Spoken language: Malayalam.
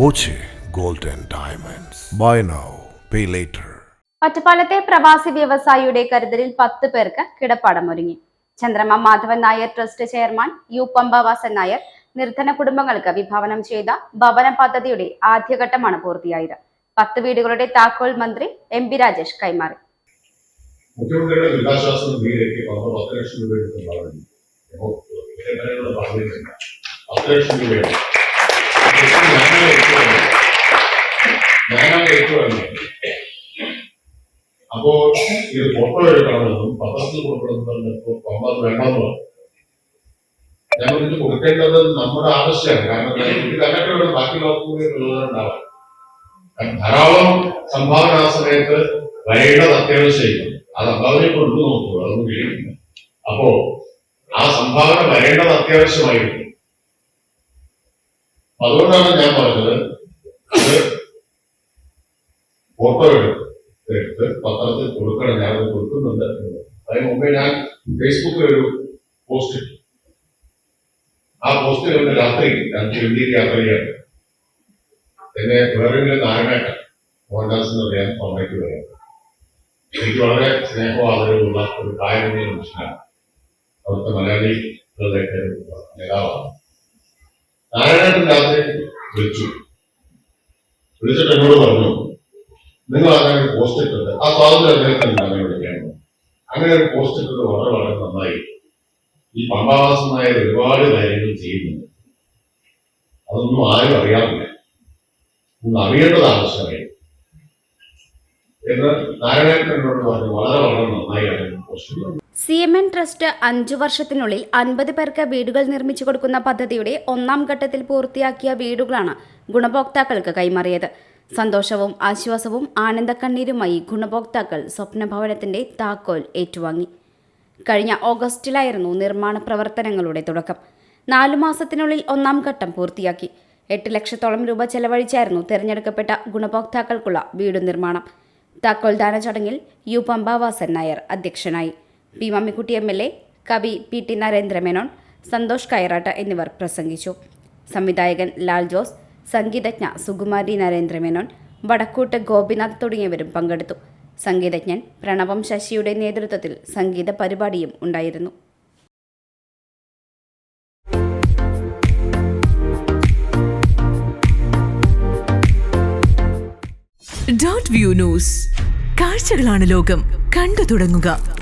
Boche gold and diamonds. Buy now pay later ഒറ്റപ്പാലത്തെ പ്രവാസി വ്യവസായിയുടെ കരുതലിൽ പത്ത് പേർക്ക് കിടപ്പാടം ഒരുങ്ങി. Chandrama Madhavan Nair trust chairman U Pampavasan Nair നിർധന കുടുംബങ്ങൾക്ക് വിഭാവനം ചെയ്ത ഭവന പദ്ധതിയുടെ ആദ്യഘട്ടമാണ് പൂർത്തിയായത്. പത്ത് വീടുകളുടെ താക്കോൽ മന്ത്രി എം പി രാജേഷ് കൈമാറി. മുഖ്യമന്ത്രിയുടെ ദുരിതാശ്വാസ നിധിയിലേക്ക് പത്ത് പത്ത് ലക്ഷം രൂപ എടുത്തുണ്ടാവുന്നു പത്ത് ലക്ഷം രൂപയാണ് അപ്പോ ഇത് ഫോട്ടോ എടുക്കണമെന്നും പത്രത്തിൽ കൊടുക്കണമെന്നും പറഞ്ഞു. ഞാൻ ഇത് കൊടുക്കേണ്ടത് നമ്മുടെ ആവശ്യമാണ്. കാരണം ഇത് കണ്ടിട്ടുള്ള ബാക്കി ലോകങ്ങളുണ്ടാവാം ധാരാളം സംഭാവന ആ സമയത്ത് വരേണ്ടത് അത്യാവശ്യമായിരുന്നു അത് സംഭാവന കൊണ്ടു നോക്കുക അതൊന്നും കഴിയുന്നില്ല അപ്പോ ആ സംഭാവന വരേണ്ടത് അത്യാവശ്യമായിരുന്നു. അതുകൊണ്ടാണ് ഞാൻ പറഞ്ഞത് അത് ഫോട്ടോ എടുത്ത് പത്രത്തിൽ കൊടുക്കണം ഞാനത് കൊടുക്കുന്നുണ്ട് എന്ന്. അതിന് മുമ്പേ ഞാൻ ഫേസ്ബുക്കിൽ ഒരു പോസ്റ്റ് ഇട്ടു. ആ പോസ്റ്റിൽ ഒന്ന് രാത്രി ഞാൻ തിരുവനന്തപുരം യാത്ര ചെയ്യാൻ. എന്നെ വേറെങ്കിലും നാരായണേട്ടൻ മോഹൻദാസ് എന്ന് പറയാൻ അമ്മയ്ക്ക് പറയാം. എനിക്ക് വളരെ സ്നേഹവും ആദരവുമുള്ള ഒരു കായകമായ മനുഷ്യനാണ്. അവിടുത്തെ മലയാളികളുടെ ഒരു നേതാവാണ് നാരായണേട്ടൻ രാത്രി വിളിച്ചു. വിളിച്ചിട്ട് എന്നോട് പറഞ്ഞു നിങ്ങൾ അങ്ങനെ പോസ്റ്റ് ഇട്ടത് ആ സ്വാതന്ത്ര്യം അദ്ദേഹത്തിന് അങ്ങനെ വിളിക്കാനുണ്ട് അങ്ങനെ ഒരു പോസ്റ്റ് ഇട്ടത് വളരെ വളരെ നന്നായി. ഈ പമ്പാവാസമായ ഒരുപാട് കാര്യങ്ങൾ ചെയ്യുന്നുണ്ട്. അതൊന്നും ആരും അറിയാറില്ല. ഒന്ന് അറിയേണ്ടത് ആവശ്യമായി. എന്ന് നാരായണൻ എന്നോട് പറഞ്ഞു വളരെ വളരെ നന്നായി അദ്ദേഹം post C M N trust അഞ്ചു വർഷത്തിനുള്ളിൽ അൻപത് പേർക്ക് വീടുകൾ നിർമ്മിച്ചു കൊടുക്കുന്ന പദ്ധതിയുടെ ഒന്നാം ഘട്ടത്തിൽ പൂർത്തിയാക്കിയ വീടുകളാണ് ഗുണഭോക്താക്കൾക്ക് കൈമാറിയത്. സന്തോഷവും ആശ്വാസവും ആനന്ദക്കണ്ണീരുമായി ഗുണഭോക്താക്കൾ സ്വപ്നഭവനത്തിന്റെ താക്കോൽ ഏറ്റുവാങ്ങി. കഴിഞ്ഞ ഓഗസ്റ്റിലായിരുന്നു നിർമ്മാണ പ്രവർത്തനങ്ങളുടെ തുടക്കം. നാലു മാസത്തിനുള്ളിൽ ഒന്നാം ഘട്ടം പൂർത്തിയാക്കി. എട്ട് ലക്ഷത്തോളം രൂപ ചെലവഴിച്ചായിരുന്നു തിരഞ്ഞെടുക്കപ്പെട്ട ഗുണഭോക്താക്കൾക്കുള്ള വീടു നിർമ്മാണം താക്കോൽദാന ചടങ്ങിൽ യു പമ്പാവാസൻ നായർ അധ്യക്ഷനായി. P Mammikutty M L A കവി പി ടി നരേന്ദ്രമേനോൻ സന്തോഷ് കയറാട്ട എന്നിവർ പ്രസംഗിച്ചു. സംവിധായകൻ ലാൽ ജോസ് സംഗീതജ്ഞ സുകുമാരി നരേന്ദ്രമേനോൻ വടക്കൂട്ട് ഗോപിനാഥ് തുടങ്ങിയവരും പങ്കെടുത്തു. സംഗീതജ്ഞൻ പ്രണവം ശശിയുടെ നേതൃത്വത്തിൽ സംഗീത പരിപാടിയും ഉണ്ടായിരുന്നു. Dot view news. കാഴ്ചകളാണ് ലോകം. കണ്ടു തുടങ്ങുക.